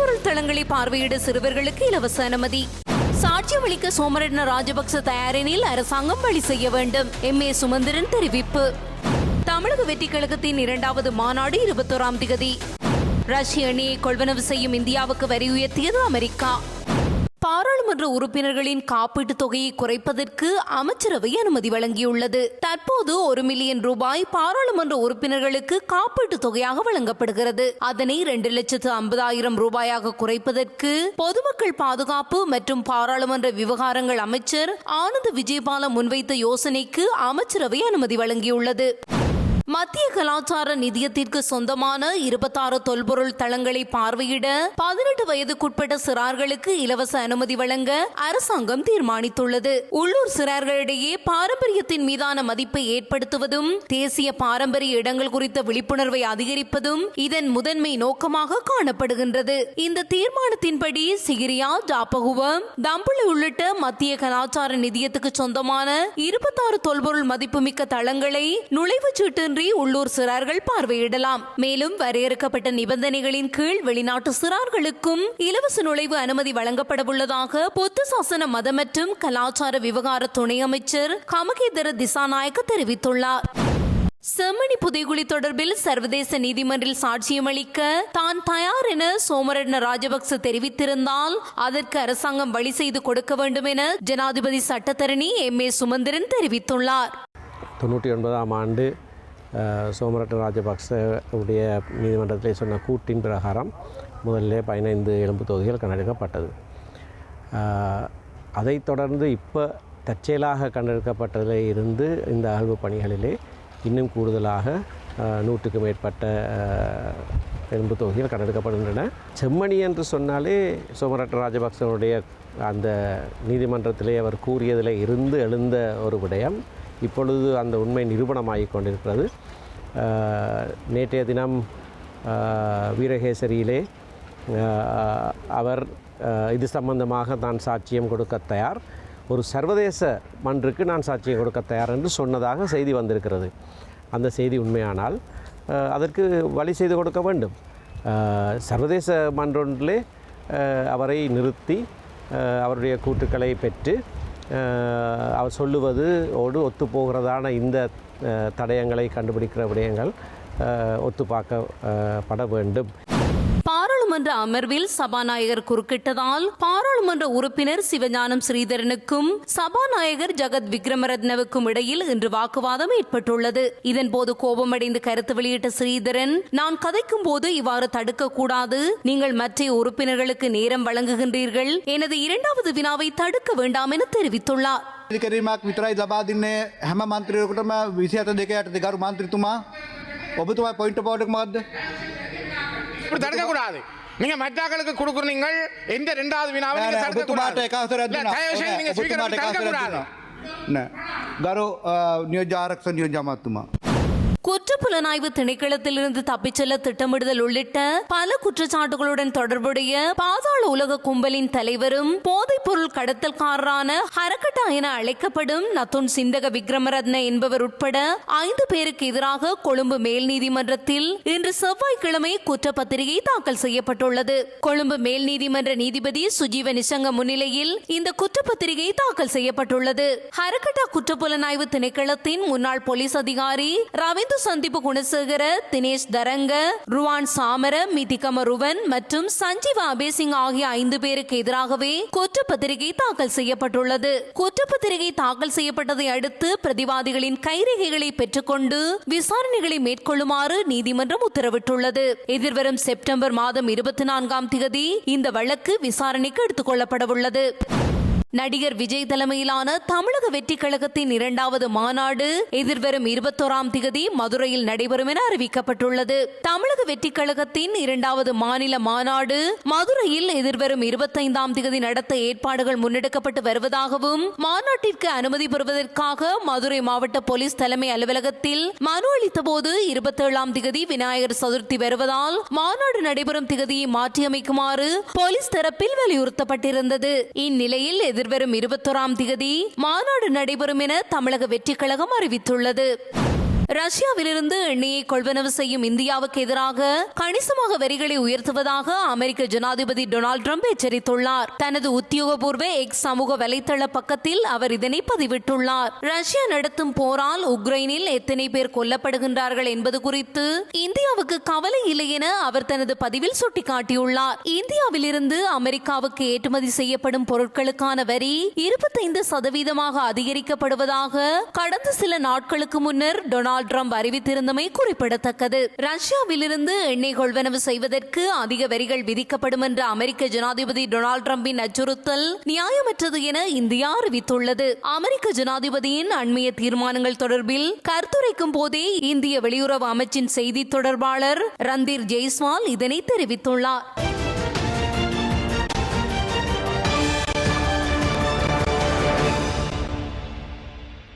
தளங்களை பார்வையிட சிறுவர்களுக்கு இலவச அனுமதி. சாட்சியமளிக்க சோமரட்ன ராஜபக்ச தயாரினில் அரசாங்கம் வழி செய்ய வேண்டும் எம் ஏ சுமந்திரன் தெரிவிப்பு. தமிழக வெற்றி கழகத்தின் இரண்டாவது மாநாடு இருபத்தோராம் திகதி. ரஷ்ய அணியை கொள்வனவு செய்யும் இந்தியாவுக்கு வரி உயர்த்தியது அமெரிக்கா. பாராளுமன்ற உறுப்பினர்களின் காப்பீட்டுத் தொகையை குறைப்பதற்கு அமைச்சரவை அனுமதி வழங்கியுள்ளது. தற்போது ஒரு மில்லியன் ரூபாய் பாராளுமன்ற உறுப்பினர்களுக்கு காப்பீட்டுத் தொகையாக வழங்கப்படுகிறது. அதனை இரண்டு லட்சத்து ஐம்பதாயிரம் ரூபாயாக குறைப்பதற்கு பொதுமக்கள் பாதுகாப்பு மற்றும் பாராளுமன்ற விவகாரங்கள் அமைச்சர் ஆனந்த் விஜயபால முன்வைத்த யோசனைக்கு அமைச்சரவை அனுமதி வழங்கியுள்ளது. மத்திய கலாச்சார நிதியத்திற்கு சொந்தமான இருபத்தாறு தொல்பொருள் தளங்களை பார்வையிட பதினெட்டு வயதுக்குட்பட்ட சிறார்களுக்கு இலவச அனுமதி வழங்க அரசாங்கம் தீர்மானித்துள்ளது. உள்ளூர் சிறார்களிடையே பாரம்பரியத்தின் மீதான மதிப்பை ஏற்படுத்துவதும் தேசிய பாரம்பரிய இடங்கள் குறித்த விழிப்புணர்வை அதிகரிப்பதும் இதன் முதன்மை நோக்கமாக காணப்படுகின்றது. இந்த தீர்மானத்தின்படி சிகிரியா டாப்பகுவம் தம்புளி உள்ளிட்ட மத்திய கலாச்சார நிதியத்துக்கு சொந்தமான இருபத்தாறு தொல்பொருள் மதிப்புமிக்க தளங்களை நுழைவுச் சீட்டின்றி உள்ளூர் சிறார்கள் பார்வையிடலாம். மேலும் வரையறுக்கப்பட்ட நிபந்தனைகளின் கீழ் வெளிநாட்டு சிறார்களுக்கும் இலவச நுழைவு அனுமதி வழங்கப்படவுள்ளதாக பொத்து சாசன மத மற்றும் கலாச்சார விவகார துணை அமைச்சர் கமகேதர திசாநாயக்க தெரிவித்துள்ளார். செம்மணி புதைகுழி தொடர்பில் சர்வதேச நீதிமன்றில் சாட்சியமளிக்க தான் தயார் என சோமரட்ன ராஜபக்ச தெரிவித்திருந்தால் அதற்கு அரசாங்கம் வழி செய்து கொடுக்க வேண்டும் என ஜனாதிபதி சட்டத்தரணி எம் ஏ சுமந்திரன் தெரிவித்துள்ளார். தொண்ணூற்றி ஒன்பதாம் ஆண்டு அஹ், சோமரட்ட ராஜபக்ச உடைய நீதிமன்றத்தில் சொன்ன கூட்டின் பிரகாரம் முதல்ல பதினைந்து எலும்பு தொகுதிகள் கண்டெடுக்கப்பட்டது. அதைத் தொடர்ந்து இப்போ தற்செயலாக கண்டெடுக்கப்பட்டதில் இருந்து இந்த அகழ்வு பணிகளிலே இன்னும் கூடுதலாக நூற்றுக்கு மேற்பட்ட எலும்பு தொகுதிகள் கண்டெடுக்கப்படுகின்றன. செம்மணி என்று சொன்னாலே சோமரட்ட ராஜபக்சனுடைய அந்த நீதிமன்றத்திலே அவர் கூறியதில் இருந்து எழுந்த ஒரு விடயம். இப்பொழுது அந்த உண்மை நிரூபணமாகிக் கொண்டிருக்கிறது. நேற்றைய தினம் வீரகேசரியிலே அவர் இது சம்பந்தமாக தான் சாட்சியம் கொடுக்க தயார். ஒரு சர்வதேச மன்றுக்கு நான் சாட்சியம் கொடுக்க தயார் என்று சொன்னதாக செய்தி வந்திருக்கிறது. அந்த செய்தி உண்மையானால் அதற்கு வழி செய்து கொடுக்க வேண்டும். சர்வதேச மன்றொன்றிலே அவரை நிறுத்தி அவருடைய கூற்றுக்களை பெற்று அவர் சொல்லுவது ஓடு ஒத்துப்போகிறதான இந்த தடயங்களை கண்டுபிடிக்கிற விடயங்கள் அஹ், ஒத்துப்பாக்கப்பட வேண்டும். பாராளுமன்ற அமர்வில் சபாநாயகர் குறுக்கிட்டதால் பாராளுமன்ற உறுப்பினர் சிவஞானம் ஸ்ரீதரனுக்கும் சபாநாயகர் ஜெகத் விக்ரமரத்னவுக்கும் இடையில் இன்று வாக்குவாதம் ஏற்பட்டுள்ளது இதன்போது கோபமடைந்து கருத்து வெளியிட்ட ஸ்ரீதரன் நான் கதைக்கும் போது இவ்வாறு தடுக்க கூடாது நீங்கள் மற்ற உறுப்பினர்களுக்கு நேரம் வழங்குகின்றீர்கள் எனது இரண்டாவது வினாவை தடுக்க வேண்டாம் என தெரிவித்துள்ளார் කිරීමක් විතරයි ලබා දින්නේ හැම මන්ත්‍රයකටම විසිහත දෙක යට දෙකරු මන්ත්‍රතුමා ඔබතුමා පොයින්ට පෝඩක් මක්ද இப்படி தடுக்கக்கூடாது நீங்க மற்றாக்களுக்கு கொடுக்குறீங்க எந்த ரெண்டாவது வினாவை நீங்க ඔබතුමාට தடுக்கக்கூடாது. එකවසර இல்ல, தயவு செய்து நீங்க ஸ்பீக்கரை ඔබතුමාට தடுக்கக்கூடாது නෑ ගරු නියෝජාරක්ෂ නියෝජමත්තුමා குற்றப்புலனாய்வு திணைக்களத்திலிருந்து தப்பிச் செல்ல திட்டமிடுதல் உள்ளிட்ட பல குற்றச்சாட்டுகளுடன் தொடர்புடைய பாதாள உலக கும்பலின் தலைவரும் போதைப் பொருள் கடத்தல்காரரான ஹரகட்டா என அழைக்கப்படும் நத்துன் சிந்தக விக்ரமரத்ன என்பவர் உட்பட ஐந்து பேருக்கு எதிராக கொழும்பு மேல் நீதிமன்றத்தில் இன்று செவ்வாய்க்கிழமை குற்றப்பத்திரிகை தாக்கல் செய்யப்பட்டுள்ளது. கொழும்பு மேல் நீதிமன்ற நீதிபதி சுஜீவ நிஷங்க முன்னிலையில் இந்த குற்றப்பத்திரிகை தாக்கல் செய்யப்பட்டுள்ளது. ஹரக்கட்டா குற்றப்புலனாய்வு திணைக்களத்தின் முன்னாள் போலீஸ் அதிகாரி ரவீந்திர சந்தீப் குணசேகர தினேஷ் தரங்க ருவான் சாமர மிதிகமருவன் மற்றும் சஞ்சீவ் அபேசிங் ஆகிய ஐந்து பேருக்கு எதிராகவே குற்றப்பத்திரிகை தாக்கல் செய்யப்பட்டுள்ளது. குற்றப்பத்திரிகை தாக்கல் செய்யப்பட்டதை அடுத்து பிரதிவாதிகளின் கைரேகைகளை பெற்றுக்கொண்டு விசாரணைகளை மேற்கொள்ளுமாறு நீதிமன்றம் உத்தரவிட்டுள்ளது. எதிர்வரும் செப்டம்பர் மாதம் இருபத்தி நான்காம் தேதி இந்த வழக்கு விசாரணைக்கு எடுத்துக் கொள்ளப்படவுள்ளது. நடிகர் விஜய் தலைமையிலான தமிழக வெற்றி கழகத்தின் இரண்டாவது மாநாடு எதிர்வரும் இருபத்தோராம் திகதி மதுரையில் நடைபெறும் என அறிவிக்கப்பட்டுள்ளது. தமிழக வெற்றி கழகத்தின் இரண்டாவது மாநில மாநாடு மதுரையில் எதிர்வரும் இருபத்தைந்தாம் திகதி நடத்த ஏற்பாடுகள் முன்னெடுக்கப்பட்டு வருவதாகவும் மாநாட்டிற்கு அனுமதி பெறுவதற்காக மதுரை மாவட்ட போலீஸ் தலைமை அலுவலகத்தில் மனு அளித்த போது இருபத்தேழாம் திகதி விநாயகர் சதுர்த்தி வருவதால் மாநாடு நடைபெறும் திகதியை மாற்றியமைக்குமாறு போலீஸ் தரப்பில் வலியுறுத்தப்பட்டிருந்தது. இந்நிலையில் எதிர்வரும் இருபத்தோராம் திகதி மாநாடு நடைபெறும் என தமிழக வெற்றிக் கழகம் அறிவித்துள்ளது. ரஷ்யாவிலிருந்து எண்ணெயை கொள்வனவு செய்யும் இந்தியாவுக்கு எதிராக கணிசமாக வரிகளை உயர்த்துவதாக அமெரிக்க ஜனாதிபதி டொனால்டு ட்ரம்ப் எச்சரித்துள்ளார். தனது உத்தியோகபூர்வ எக்ஸ் சமூக வலைத்தள பக்கத்தில் அவர் இதனை பதிவிட்டுள்ளார். ரஷ்யா நடத்தும் போரால் உக்ரைனில் எத்தனை பேர் கொல்லப்படுகின்றார்கள் என்பது குறித்து இந்தியாவுக்கு கவலை இல்லை என அவர் தனது பதிவில் சுட்டிக்காட்டியுள்ளார். இந்தியாவிலிருந்து அமெரிக்காவுக்கு ஏற்றுமதி செய்யப்படும் பொருட்களுக்கான வரி இருபத்தைந்து சதவீதமாக அதிகரிக்கப்படுவதாக கடந்த சில நாட்களுக்கு முன்னர் டொனால்ட் ட்ரம்ப் அறிவித்திருந்தமை குறிப்பிடத்தக்கது. ரஷ்யாவிலிருந்து எண்ணெய் கொள்வனவு செய்வதற்கு அதிக வரிகள் விதிக்கப்படும் என்ற அமெரிக்க ஜனாதிபதி டொனால்டு டிரம்பின் அச்சுறுத்தல் நியாயமற்றது என இந்தியா அறிவித்துள்ளது. அமெரிக்க ஜனாதிபதியின் அண்மைய தீர்மானங்கள் தொடர்பில் கருத்துரைக்கும் போதே இந்திய வெளியுறவு அமைச்சின் செய்தி தொடர்பாளர் ரந்தீர் ஜெய்ஸ்வால் இதனை தெரிவித்துள்ளார்.